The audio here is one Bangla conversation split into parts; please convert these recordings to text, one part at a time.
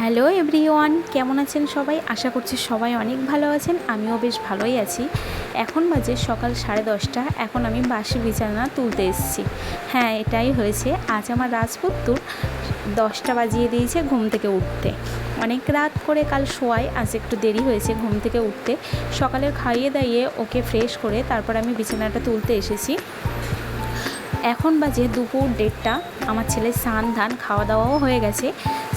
হ্যালো এভরিওয়ান, কেমন আছেন সবাই? আশা করছি সবাই অনেক ভালো আছেন, আমিও বেশ ভালোই আছি। এখন বাজে সকাল সাড়ে দশটা, এখন আমি বাসি বিছানা তুলতে এসেছি। হ্যাঁ এটাই হয়েছে, আজ আমার রাজপুত্তুর দশটা বাজিয়ে দিয়েছে ঘুম থেকে উঠতে। অনেক রাত করে কাল শোয়ায়, আজ একটু দেরি হয়েছে ঘুম থেকে উঠতে। সকালের খাইয়ে দাইয়ে ওকে ফ্রেশ করে তারপর আমি বিছানাটা তুলতে এসেছি। এখন বাজে দুপুর দেড়টা। আমার ছেলে স্নান, ধান খাওয়া দাওয়াও হয়ে গেছে।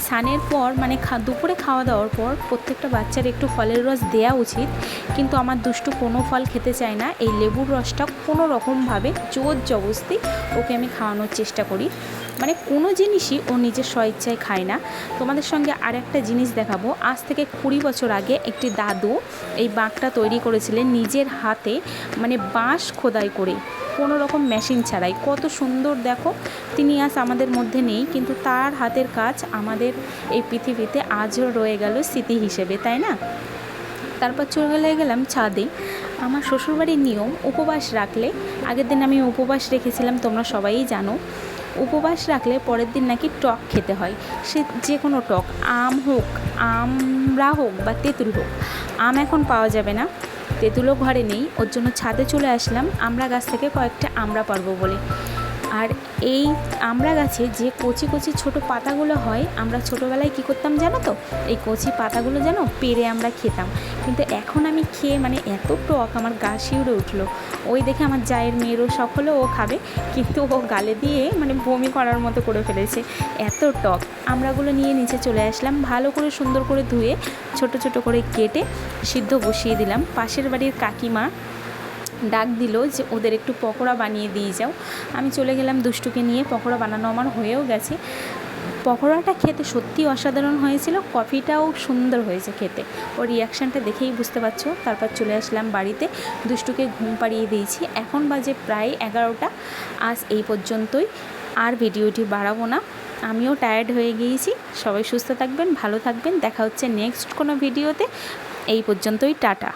সানের পর মানে দুপুরে খাওয়া দাওয়ার পর প্রত্যেকটা বাচ্চার একটু ফলের রস দেওয়া উচিত। কিন্তু আমার দুষ্টু কোনো ফল খেতে চায় না। এই লেবুর রসটা কোনো রকমভাবে জোর জবস্তি ওকে আমি খাওয়ানোর চেষ্টা করি। মানে কোনো জিনিসই ও নিজের স্বইচ্ছায় খায় না। তোমাদের সঙ্গে আর একটা জিনিস দেখাবো। আজ থেকে কুড়ি বছর আগে একটি দাদু এই বাঁকটা তৈরি করেছিলেন নিজের হাতে মানে বাঁশ খোদাই করে। কোনো রকম মেশিন ছাড়াই। কত সুন্দর দেখো, তিনি আজ আমাদের মধ্যে নেই, কিন্তু তার হাতের কাজ আমাদের এই পৃথিবীতে আজও রয়ে গেল স্মৃতি হিসেবে, তাই না? তারপর চলে গেলে গেলাম ছাদে। আমার শ্বশুরবাড়ির নিয়ম, উপবাস রাখলে, আগের দিন আমি উপবাস রেখেছিলাম, তোমরা সবাই জানো। উপবাস রাখলে পরের দিন নাকি টক খেতে হয়। সে যে কোনো টক, আম হোক, আমড়া হোক বা তেঁতুল হোক, আম এখন পাওয়া যাবে না। তেঁতুলও ঘরে নেই, ওর জন্য ছাদে চলে আসলাম আমরা গাছ থেকে কয়েকটা আমরা পারব বলে। আর এই আমড়া গাছে যে কচি কচি ছোট পাতাগুলো হয়, আমরা ছোটোবেলায় কী করতাম জানো তো? এই কচি পাতাগুলো যেন পেরে আমরা খেতাম। কিন্তু এখন আমি খেয়ে মানে এত টক আমার গা শিউরে উঠল। ওই দেখে আমার জায়ের মেয়েরও সকলেও ও খাবে, কিন্তু ও গালে দিয়ে মানে বমি করার মতো করে ফেলেছে। এত টক। আমড়াগুলো নিয়ে নিচে চলে আসলাম, ভালো করে সুন্দর করে ধুয়ে ছোট ছোট করে কেটে সিদ্ধ বসিয়ে দিলাম। পাশের বাড়ির কাকিমা ডাক দিল যে ওদের একটু পকোড়া বানিয়ে দিয়ে যাও। আমি চলে গেলাম দুষ্টুকে নিয়ে, পকোড়া বানানো আমার হয়েও গেছে। পকোড়াটা খেতে সত্যি অসাধারণ হয়েছিল, কফিটাও সুন্দর হয়েছে খেতে। ওর রিয়াকশানটা দেখেই বুঝতে পারছ। তারপর চলে আসলাম বাড়িতে। দুষ্টুকে ঘুম পাড়িয়ে দিয়েছি। এখন বাজে প্রায় এগারোটা। আজ এই পর্যন্তই। আর ভিডিওটি বাড়াবো না। আমিও টায়ার্ড হয়ে গিয়েছি। সবাই সুস্থ থাকবেন, ভালো থাকবেন। দেখা হচ্ছে নেক্সট কোনো ভিডিওতে। এই পর্যন্তই, টাটা।